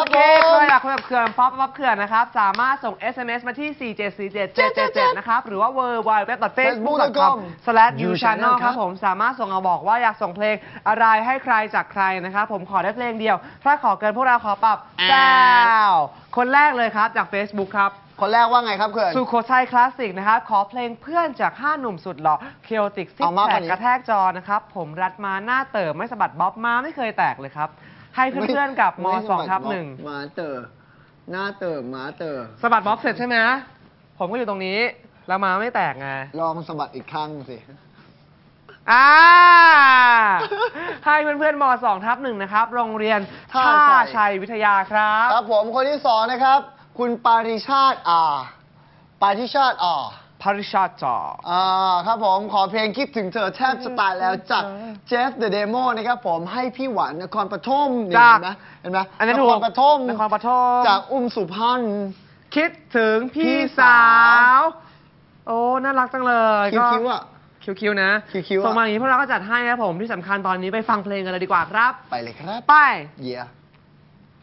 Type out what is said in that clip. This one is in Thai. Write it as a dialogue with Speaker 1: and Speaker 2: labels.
Speaker 1: ครับ
Speaker 2: เค
Speaker 1: ผม
Speaker 2: ใครอยากคุยกับเขื่อนป๊อปป๊อปเขื่อนนะครับ สามารถส่ง SMS มาที่ 4747777 นะครับ หรือว่า w w w f a c e b o o k c o m u c h a n n e l ครับผม สามารถส่งมาบอกว่าอยากส่งเพลงอะไรให้ใครจากใครนะครับ ผมขอได้เพลงเดียว ถ้าขอเกินพวกเราขอปรับแก้วคนแรกเลยครับจาก Facebook ครับ
Speaker 1: คนแรกว่าไงครับเขื่อน
Speaker 2: สุโขทัยคลาสสิกนะครับขอเพลงเพื่อนจาก 5 หนุ่มสุดหล่อเคียวติกซิก
Speaker 1: เอามาก
Speaker 2: แพ
Speaker 1: ก
Speaker 2: ค
Speaker 1: ว่านี้
Speaker 2: กระแทกจอนะครับ ผมรัดมาหน้าเติมไม่สะบัดบ๊อบมาไม่เคยแตกเลยครับ ให้เพื่อนๆกับม2ทับหนึ่ง
Speaker 1: หมาเตอร์หน้าเตอร์หมาเตอร์
Speaker 2: สะบัดบ๊อบเสร็จใช่ไหมผมก็อยู่ตรงนี้ แล้วมาไม่แตกไง
Speaker 1: ลองสะบัดอีกครั้งสิ
Speaker 2: อ่า ให้เพื่อนๆม2ทับหนึ่งนะครับ โรงเรียน
Speaker 1: ท่า
Speaker 2: ท่า
Speaker 1: ชัย
Speaker 2: ชัยวิทยาครับ
Speaker 1: ครับผมคนที่สองนะครับ คุณปาริชาติอ่าปาริชาติอ่า
Speaker 2: พาริชาจอ
Speaker 1: อ่าครับผมขอเพลงคิดถึงเธอแทบจะตายแล้วจากเจฟเดอะเดโมนะครับผมให้พี่หวานนครปฐมนี่
Speaker 2: จาก
Speaker 1: เห็นไหมเห็นไหม
Speaker 2: อันนี้
Speaker 1: น
Speaker 2: ถู
Speaker 1: ค
Speaker 2: ก
Speaker 1: รปฐม
Speaker 2: นครปฐม
Speaker 1: จากอุ้มสุพรรณ
Speaker 2: คิดถึงพี่
Speaker 1: พี่
Speaker 2: สา
Speaker 1: สาวว
Speaker 2: โอ้ น่ารักจังเลย
Speaker 1: คิ้
Speaker 2: ก็
Speaker 1: วๆอะ
Speaker 2: คิวๆนะ
Speaker 1: คิ้วๆอะ
Speaker 2: ส่งมาอย่างนี้พวกเราก็จัดให้นะครับผมที่สำคัญตอนนี้ไปฟังเพลงกันเลยดีกว่าครับ
Speaker 1: ไปเลยครับ
Speaker 2: ไป
Speaker 1: เยี่ย